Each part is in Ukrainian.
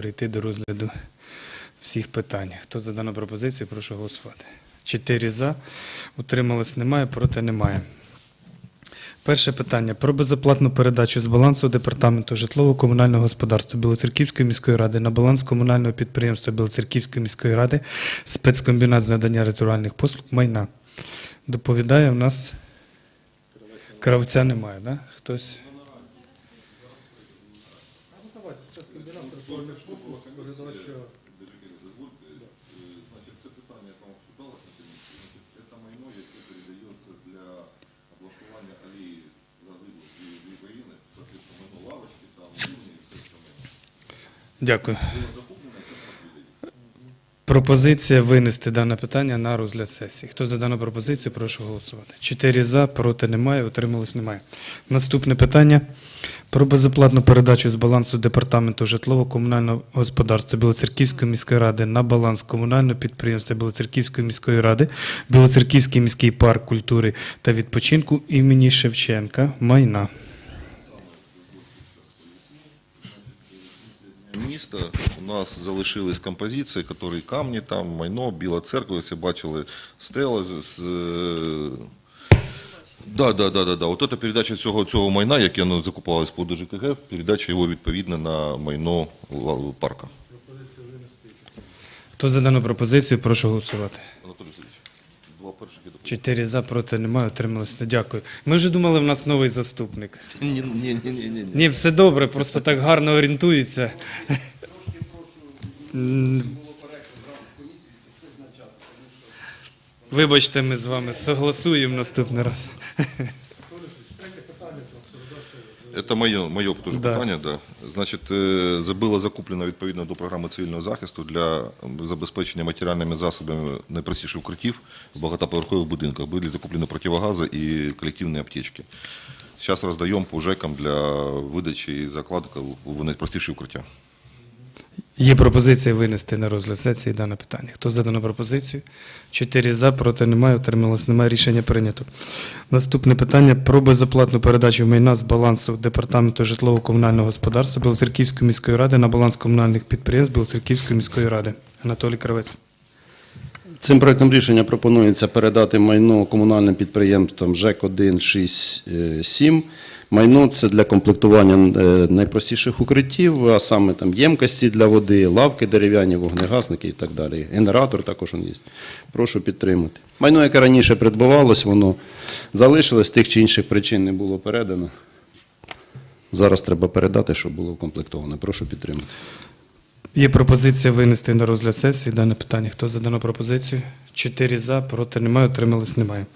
перейти до розгляду всіх питань. Хто за дану пропозицію, прошу голосувати. Чотири за, утрималось немає, проти немає. Перше питання про безоплатну передачу з балансу департаменту житлово-комунального господарства Білоцерківської міської ради на баланс комунального підприємства Білоцерківської міської ради спецкомбінат з надання ритуальних послуг майна. Доповідає в нас кравця немає, да? Хтось. Значить, це питання там обсуждалося на комісії. Значить, це майно, яке передається для облаштування алеї загиблих в Украине, соответственно, майно лавочки, там, вільні і все остальне. Дякую. Було закуплено, чесно віддається. Пропозиція винести дане питання на розгляд сесії. Хто за дану пропозицію, прошу голосувати. Чотири за, проти немає, утрималось немає. Наступне питання про безоплатну передачу з балансу департаменту житлово-комунального господарства Білоцерківської міської ради на баланс комунального підприємства Білоцерківської міської ради, Білоцерківський міський парк культури та відпочинку імені Шевченка майна. Міста у нас залишились композиції, які камні, там, майно, Біла церква, всі бачили стела з. е, Да, да, да, да, да. От це передача цього, цього майна, яке ну, закупалось по ДЖКГ, передача його відповідно на майно парка. Хто за дану пропозицію, прошу голосувати. Анатолій Васильович, два перших і доповідь. Чотири за, проти немає, утрималось. не. Дякую. Ми вже думали, в нас новий заступник. Ні, ні, ні, ні, ні, ні. Все добре, просто так гарно орієнтується. М. Вибачте, ми з вами согласуємо наступний раз. Це моє, моє теж Да. питання. Да. Значить, е, було закуплено відповідно до програми цивільного захисту для забезпечення матеріальними засобами найпростіших укриттів в багатоповерхових будинках. Були закуплені противогази і колективні аптечки. Зараз роздаємо по ЖЕКам для видачі і закладки в найпростіші укриття. Є пропозиція винести на розгляд сесії дане питання. Хто за дану пропозицію? Чотири за, проти немає, утрималось немає. Рішення прийнято. Наступне питання про безоплатну передачу майна з балансу департаменту житлово-комунального господарства Білоцерківської міської ради на баланс комунальних підприємств Білоцерківської міської ради. Анатолій Кравець. Цим проектом рішення пропонується передати майно комунальним підприємствам ЖЕК 1, 6, 7. Майно це для комплектування е, найпростіших укриттів, а саме там ємкості для води, лавки дерев'яні, вогнегасники і так далі. Генератор також є. Прошу підтримати. Майно, яке раніше придбавалось, воно залишилось, тих чи інших причин не було передано. Зараз треба передати, щоб було укомплектовано. Прошу підтримати. Є пропозиція винести на розгляд сесії дане питання. Хто за дану пропозицію? Чотири за, проти немає, утримались немає.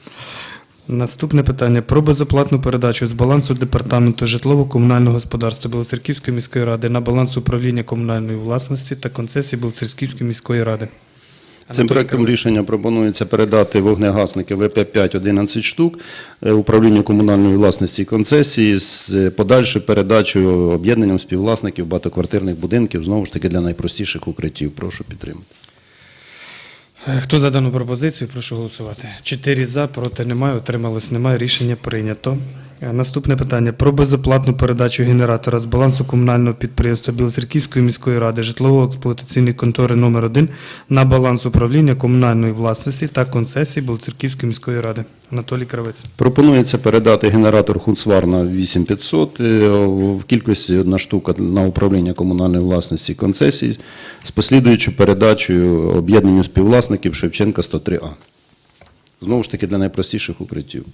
Наступне питання про безоплатну передачу з балансу департаменту житлово-комунального господарства Білоцерківської міської ради на баланс управління комунальної власності та концесії Білоцерківської міської ради. Цим проектом рішення пропонується передати вогнегасники ВП-5 11 штук е, управлінню комунальної власності і концесії з е, подальшою передачею об'єднанням співвласників багатоквартирних будинків, знову ж таки для найпростіших укриттів. Прошу підтримати. Е, Хто за дану пропозицію, прошу голосувати. Чотири за, проти немає, утрималось немає. Рішення прийнято. Е, Наступне питання про безоплатну передачу генератора з балансу комунального підприємства Білоцерківської міської ради житлово-експлуатаційної контори номер 1 на баланс управління комунальної власності та концесії Білоцерківської міської ради. Анатолій Кравець. Пропонується передати генератор Хунцварна 8500 е, в кількості одна штука на управління комунальної власності концесії з послідуючою передачею об'єднанню співвласників Шевченка 103А. Знову ж таки для найпростіших укриттів.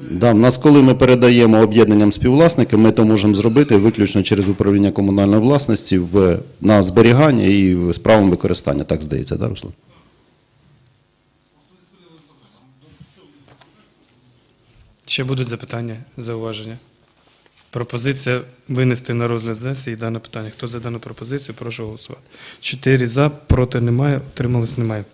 Да, в нас, коли ми передаємо об'єднанням співвласників, ми то можемо зробити виключно через управління комунальної власності в, на зберігання і з правом використання. Так здається, да, Руслан? Ще будуть запитання, зауваження? Пропозиція винести на розгляд сесії дане питання. Хто за дану пропозицію, прошу голосувати. Чотири за, проти немає, утримались немає.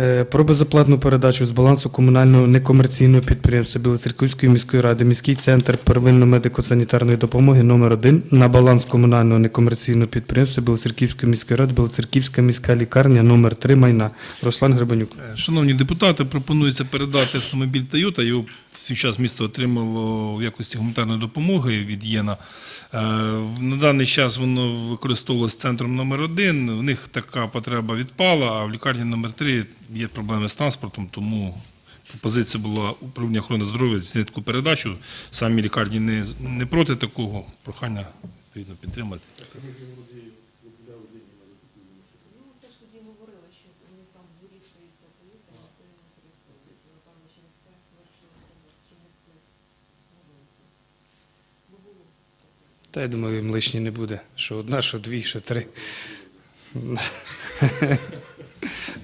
Е, Про безоплатну передачу з балансу комунального некомерційного підприємства Білоцерківської міської ради міський центр первинної медико-санітарної допомоги номер 1 на баланс комунального некомерційного підприємства Білоцерківської міської ради Білоцерківська міська лікарня номер 3 майна. Руслан Гребенюк. Е, Шановні депутати, пропонується передати автомобіль Toyota. Його свій час місто отримало в якості гуманітарної допомоги від ЄНА. Е, На даний час воно використовувалося центром номер один. В них така потреба відпала, а в лікарні номер 3 є проблеми з транспортом, тому позиція була управління охорони здоров'я з таку передачу. Самі лікарні не, не проти такого. Прохання відповідно підтримати. Ну, це ж тоді говорили, що у них там в дворі стоїть ця Toyota, ніхто її не користується. Напевно, через це вирішили отримати, щоб не вплив на велику. Бо було таке. Та я думаю, їм лишні не буде. Що одна, що дві, що три.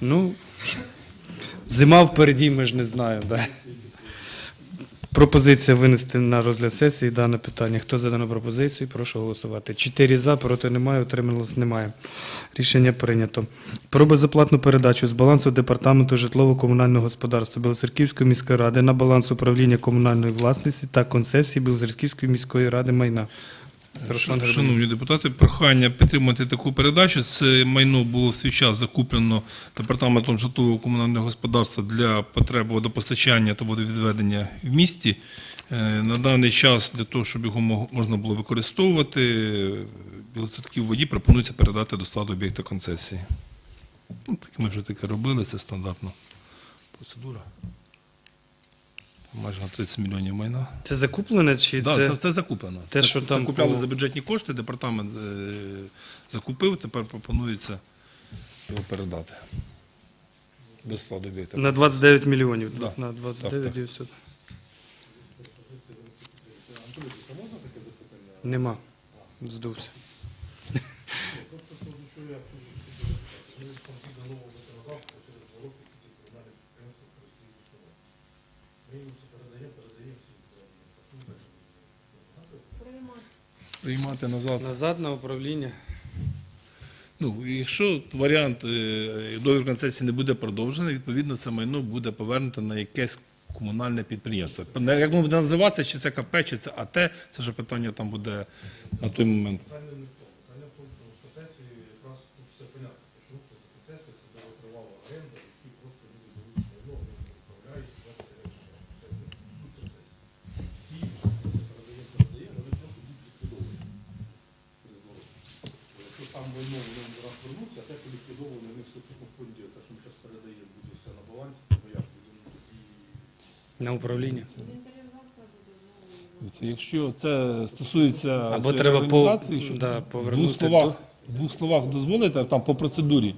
ну, зима впереді, ми ж не знаємо. Да? Пропозиція винести на розгляд сесії дане питання. Хто за дану пропозицію, прошу голосувати. Чотири за, проти немає, утрималось немає. Рішення прийнято. Про безоплатну передачу з балансу департаменту житлово-комунального господарства Білоцерківської міської ради на баланс управління комунальної власності та концесії Білоцерківської міської ради майна. Шановні депутати, прохання підтримати таку передачу. Це майно було в свій час закуплено департаментом житлового комунального господарства для потреб водопостачання та водовідведення в місті. Е, На даний час для того, щоб його можна було використовувати, білоцерків воді пропонується передати до складу об'єкта концесії. Ну, так ми вже таке робили, це стандартна процедура. Майже на 30 мільйонів майна. Це закуплене чи Да, це? це, це закуплено. те, це, що це там купляли по- за бюджетні кошти, департамент е, закупив, тепер пропонується його передати до складу об'єкта. На 29 мільйонів. Да. На 29 Так, так. 900. Нема. Здувся. Приймати. Приймати назад. Назад на управління. Ну, якщо варіант е, договір концесії не буде продовжений, відповідно це майно буде повернуто на якесь комунальне підприємство. Як воно буде називатися, чи це КП, чи це АТ, це вже питання там буде на той момент. там майно воно не раз вернуться, а що ліквідовано, вони все фонді, те, що ми зараз передаємо, буде все на балансі, то як будемо тоді. На управління. Якщо це стосується Або треба по- щоб да, в повернути двох словах, в двох словах дозволити там по процедурі.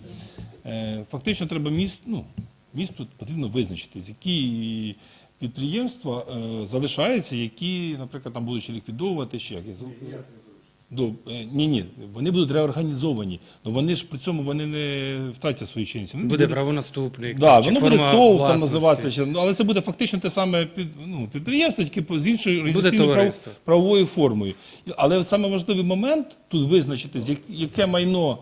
Е, Фактично треба міст, ну, місту потрібно визначити, які підприємства е, залишаються, які, наприклад, там будуть ліквідовувати, чи як. До, е, ні, ні, вони будуть реорганізовані, але вони ж при цьому вони не втратять свої чинності. Вони Буде будуть- правонаступник. Да, воно буде ТОВ там називатися, чи- ну, але це буде фактично те саме під, ну, підприємство, тільки з іншою прав, правовою формою. Але саме важливий момент тут визначити, як- яке майно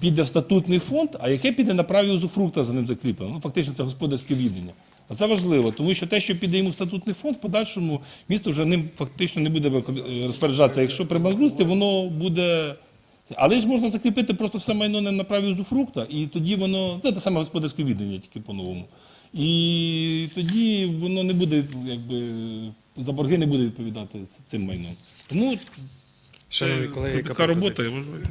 піде в статутний фонд, а яке піде на праві узуфрукта за ним закріплено. Ну, фактично, це господарське віддання. А це важливо, тому що те, що піде йому в статутний фонд, в подальшому місто вже ним фактично не буде розпоряджатися. Якщо при банкрутстві, воно буде. Але ж можна закріпити просто все майно не на праві узуфрукта, і тоді воно це те саме господарське віддання, тільки по-новому. І тоді воно не буде, якби за борги не буде відповідати цим майном. Тому Шановні це колеги, яка така робота. пропозиція? я вважаю.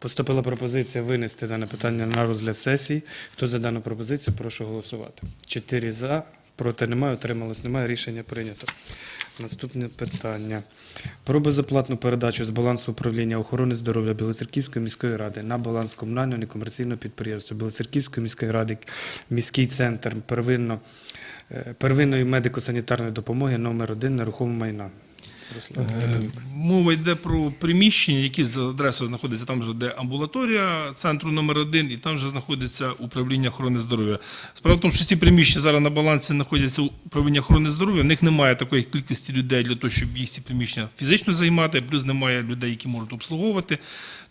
Поступила пропозиція винести дане питання на розгляд сесії. Хто за дану пропозицію, прошу голосувати. Чотири за, проти немає, утрималось немає. Рішення прийнято. Наступне питання. Про безоплатну передачу з балансу управління охорони здоров'я Білоцерківської міської ради на баланс комунального некомерційного підприємства Білоцерківської міської ради міський центр первинно, е, первинної медико-санітарної допомоги номер 1 нерухоме майна. Е, Мова йде про приміщення, які за адресою знаходяться там, же, де амбулаторія центру номер 1 і там же знаходиться управління охорони здоров'я. Справа в тому, що ці приміщення зараз на балансі знаходяться управління охорони здоров'я. В них немає такої кількості людей для того, щоб їх ці приміщення фізично займати, плюс немає людей, які можуть обслуговувати.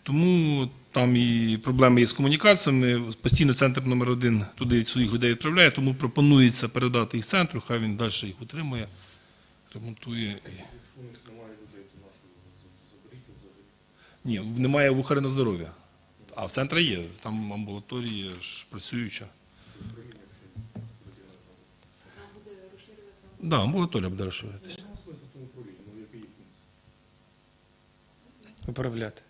Тому там і проблеми є з комунікаціями. Постійно центр номер один туди своїх людей відправляє, тому пропонується передати їх центру, хай він далі їх утримує, ремонтує. У них немає людей, то нашу заберіть їх взагалі. Ні, немає в охорони здоров'я. А в центрі є, там амбулаторія ж працююча. Да, амбулаторія буде розширюватися. Нема смисла в тому управлінні, ну який їх? Управляти.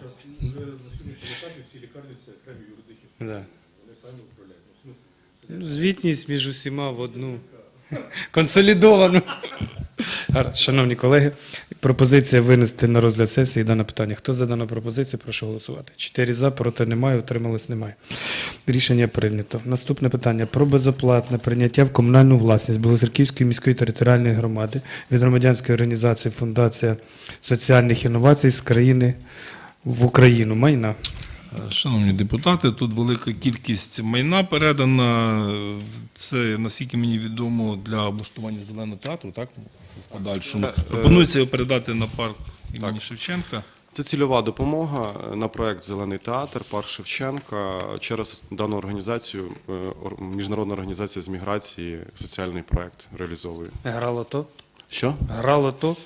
Зараз вже на сьогоднішньому етапі всі лікарні це окремі юридичні Да. Вони самі управляють. Ну, в смислі, Ну, Звітність між усіма в одну консолідовану. Гаразд, Шановні колеги, пропозиція винести на розгляд сесії дане питання. Хто за дану пропозицію, прошу голосувати. Чотири за, проти немає, утримались немає. Рішення прийнято. Наступне питання про безоплатне прийняття в комунальну власність Білоцерківської міської територіальної громади від громадянської організації Фундація соціальних інновацій з країни в Україну. Майна. Шановні депутати, тут велика кількість майна передана. Це, наскільки мені відомо, для облаштування зеленого театру, так? Подальшому. Пропонується його передати на парк імені Шевченка. Це цільова допомога е, на проект Зелений театр Парк Шевченка через дану організацію, е, міжнародна організація з міграції, соціальний проект реалізовує. Грало то? Що? Грало то?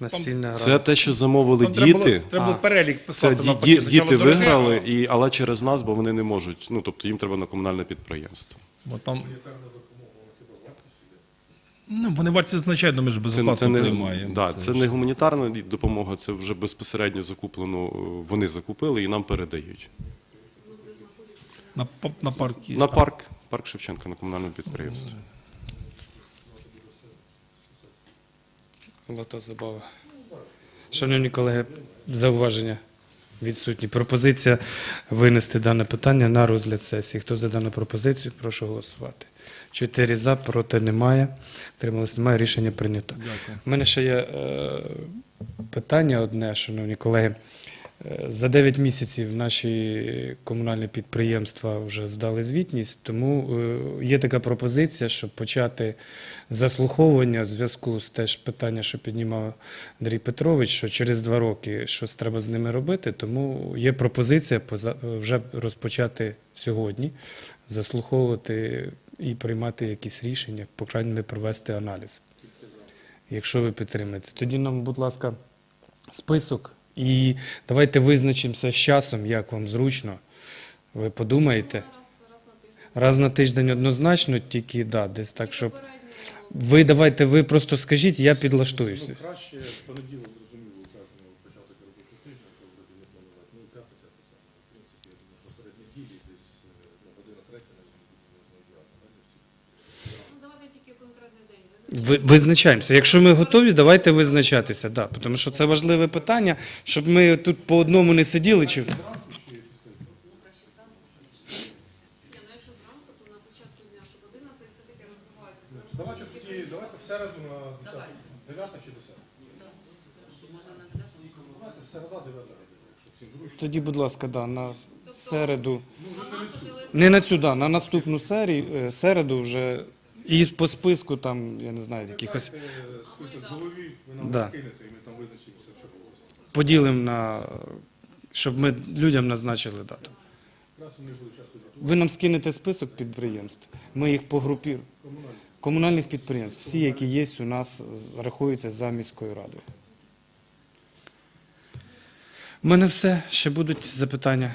Настільна гра. Це те, що замовили Там треба було, діти. треба було А. перелік Це ді- ді- діти дороге, виграли, і, але через нас, бо вони не можуть. Ну тобто їм треба на комунальне підприємство. Бо там... Ну, вони варті значать, але ми ж безоплатно не, приймаємо. да, це не гуманітарна допомога, це вже безпосередньо закуплену. е, Вони закупили і нам передають. на, на паркі. На парк, парк Шевченка на комунальному підприємстві. Лото забава. Шановні колеги, зауваження відсутні. Пропозиція винести дане питання на розгляд сесії. Хто за дану пропозицію, прошу голосувати. Чотири за, проти немає. Трималось немає. Рішення прийнято. Дякую. У мене ще є е, питання одне, шановні колеги. За 9 місяців наші комунальні підприємства вже здали звітність, тому е, є така пропозиція, щоб почати заслуховування в зв'язку з теж питання, що піднімав Андрій Петрович, що через два роки щось треба з ними робити. Тому є пропозиція вже розпочати сьогодні, заслуховувати і приймати якісь рішення, по крайній мірі провести аналіз. Якщо ви підтримаєте, тоді нам, будь ласка, список. І давайте визначимося з часом, як вам зручно. Ви подумаєте. Раз на тиждень однозначно, тільки да, десь так, щоб. Ви давайте, ви просто скажіть, я підлаштуюся. Краще понеділок, зрозуміло, кажемо, початок робочого тижня, то вроді не планувати. Ну, п'ятниця те саме. В принципі, я думаю, посеред неділі, десь е, ну, година третя, на можна ідеально. да, для всіх. Ну, давайте тільки конкретний день. Ви Ви- Визначаємося. Якщо ми готові, давайте визначатися. Да, тому що це важливе питання, щоб ми тут по одному не сиділи. Чи... Ні, ну якщо зранку, то на початку дня, щоб 11 це таке розбивається. Давайте тоді, давайте в середу на 10. 9 чи 10? Давайте середа 9 якщо всім зручно. Тоді, будь ласка, да, на середу. Не на цю, да, на наступну серію, е, середу вже. І по списку там, я не знаю, якихось список голові, ви нам Да. скинете, і ми там визначимося, що голосувати. поділимо на. щоб ми людям назначили дату. Якраз у них буде час підготувати. Ви нам скинете список підприємств, ми їх погрупіруємо. Комунальних підприємств, всі, які є у нас, з- рахуються за міською радою. У мене все. Ще будуть запитання.